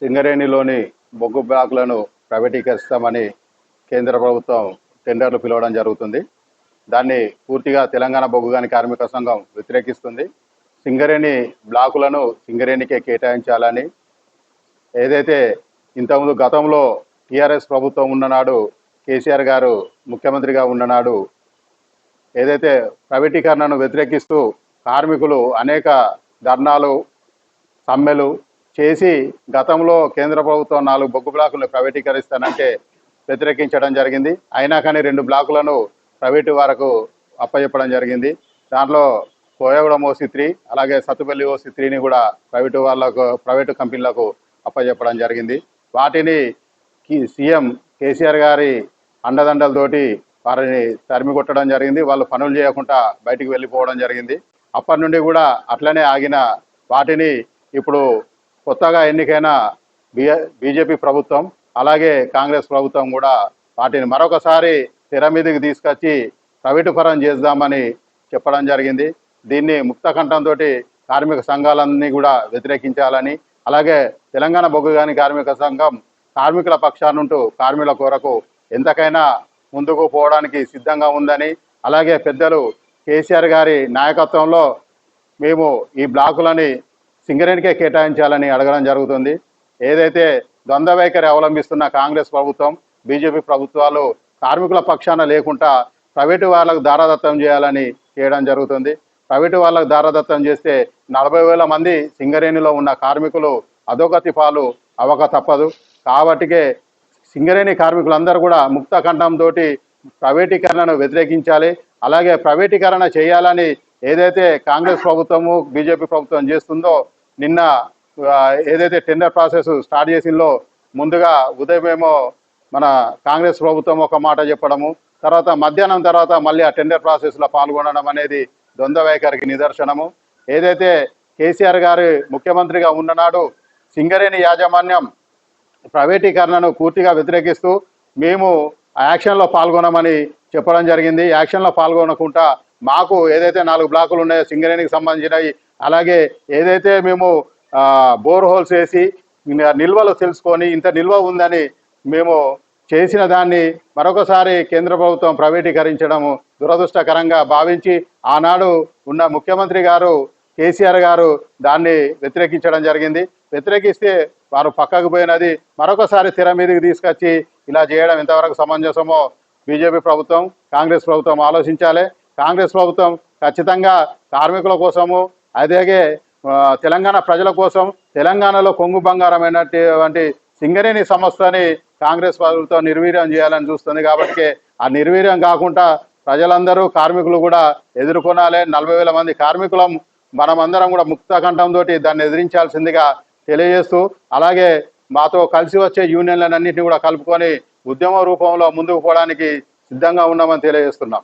సింగరేణిలోని బొగ్గు బ్లాకులను ప్రైవేటీకరిస్తామని కేంద్ర ప్రభుత్వం టెండర్లు పిలవడం జరుగుతుంది. దాన్ని పూర్తిగా తెలంగాణ బొగ్గుగాని కార్మిక సంఘం వ్యతిరేకిస్తుంది. సింగరేణి బ్లాకులను సింగరేణికే కేటాయించాలని ఏదైతే ఇంతకుముందు గతంలో టీఆర్ఎస్ ప్రభుత్వం ఉన్ననాడు కేసీఆర్ గారు ముఖ్యమంత్రిగా ఉన్ననాడు ఏదైతే ప్రైవేటీకరణను వ్యతిరేకిస్తూ కార్మికులు అనేక ధర్నాలు సమ్మెలు చేసి గతంలో కేంద్ర ప్రభుత్వం నాలుగు బొగ్గు బ్లాకులను ప్రైవేటీకరిస్తానంటే వ్యతిరేకించడం జరిగింది. అయినా కానీ రెండు బ్లాకులను ప్రైవేటు వారకు అప్పచెప్పడం జరిగింది. దాంట్లో కోయగూడెం ఓసి త్రీ అలాగే సత్తుపల్లి ఓసి త్రీని కూడా ప్రైవేటు వాళ్ళకు ప్రైవేటు కంపెనీలకు అప్పచెప్పడం జరిగింది. వాటిని సీఎం కేసీఆర్ గారి అండదండలతోటి వారిని తరిమి కొట్టడం జరిగింది. వాళ్ళు పనులు చేయకుండా బయటికి వెళ్ళిపోవడం జరిగింది. అప్పటి నుండి కూడా అట్లనే ఆగిన వాటిని ఇప్పుడు కొత్తగా ఎన్నికైన బీజేపీ ప్రభుత్వం అలాగే కాంగ్రెస్ ప్రభుత్వం కూడా వాటిని మరొకసారి తెర మీదకి తీసుకొచ్చి ప్రైవేటు పరం చేద్దామని చెప్పడం జరిగింది. దీన్ని ముక్తకంఠంతో కార్మిక సంఘాలన్నీ కూడా వ్యతిరేకించాలని అలాగే తెలంగాణ బొగ్గుగాని కార్మిక సంఘం కార్మికుల పక్షానుంటూ కార్మికుల కొరకు ఎంతకైనా ముందుకు పోవడానికి సిద్ధంగా ఉందని అలాగే పెద్దలు కేసీఆర్ గారి నాయకత్వంలో మేము ఈ బ్లాకులని సింగరేణికే కేటాయించాలని అడగడం జరుగుతుంది. ఏదైతే ద్వంద్వ వైఖరి అవలంబిస్తున్న కాంగ్రెస్ ప్రభుత్వం బీజేపీ ప్రభుత్వాలు కార్మికుల పక్షాన లేకుండా ప్రైవేటు వాళ్ళకు దారాదత్తం చేయాలని చేయడం జరుగుతుంది. ప్రైవేటు వాళ్ళకు దారాదత్తం చేస్తే నలభై వేల మంది సింగరేణిలో ఉన్న కార్మికులు అధోగతి పాలు అవక తప్పదు. కాబట్టికే సింగరేణి కార్మికులందరూ కూడా ముక్త ఖండంతో ప్రైవేటీకరణను వ్యతిరేకించాలి. అలాగే ప్రైవేటీకరణ చేయాలని ఏదైతే కాంగ్రెస్ ప్రభుత్వము బీజేపీ ప్రభుత్వం చేస్తుందో నిన్న ఏదైతే టెండర్ ప్రాసెస్ స్టార్ట్ చేసిందో ముందుగా ఉదయమేమో మన కాంగ్రెస్ ప్రభుత్వం ఒక మాట చెప్పడము తర్వాత మధ్యాహ్నం తర్వాత మళ్ళీ ఆ టెండర్ ప్రాసెస్లో పాల్గొనడం అనేది ద్వంద్వ వైఖరికి నిదర్శనము. ఏదైతే కేసీఆర్ గారు ముఖ్యమంత్రిగా ఉన్ననాడు సింగరేణి యాజమాన్యం ప్రైవేటీకరణను పూర్తిగా వ్యతిరేకిస్తూ మేము ఆ యాక్షన్లో పాల్గొనమని చెప్పడం జరిగింది. యాక్షన్లో పాల్గొనకుండా మాకు ఏదైతే నాలుగు బ్లాకులు ఉన్నాయో సింగరేణికి సంబంధించినవి అలాగే ఏదైతే మేము బోర్ హోల్స్ వేసి నిల్వలు తెలుసుకొని ఇంత నిల్వ ఉందని మేము చేసిన దాన్ని మరొకసారి కేంద్ర ప్రభుత్వం ప్రైవేటీకరించడము దురదృష్టకరంగా భావించి ఆనాడు ఉన్న ముఖ్యమంత్రి గారు కేసీఆర్ గారు దాన్ని వ్యతిరేకించడం జరిగింది. వ్యతిరేకిస్తే వారు పక్కకు పోయినది మరొకసారి తెర మీదకి తీసుకొచ్చి ఇలా చేయడం ఎంతవరకు సమంజసమో బీజేపీ ప్రభుత్వం కాంగ్రెస్ ప్రభుత్వం ఆలోచించాలి. కాంగ్రెస్ ప్రభుత్వం ఖచ్చితంగా కార్మికుల కోసము అలాగే తెలంగాణ ప్రజల కోసం తెలంగాణలో కొంగు బంగారమైనటువంటి సింగరేణి సంస్థని కాంగ్రెస్ ప్రభుత్వం నిర్వీర్యం చేయాలని చూస్తుంది కాబట్టి ఆ నిర్వీర్యం కాకుండా ప్రజలందరూ కార్మికులు కూడా ఎదుర్కొనాలి. నలభై వేల మంది కార్మికులం మనమందరం కూడా ముక్త కంఠంతో దాన్ని ఎదిరించాల్సిందిగా తెలియజేస్తూ అలాగే మాతో కలిసి వచ్చే యూనియన్లన్నింటినీ కూడా కలుపుకొని ఉద్యమ రూపంలో ముందుకు పోవడానికి సిద్ధంగా ఉన్నామని తెలియజేస్తున్నాం.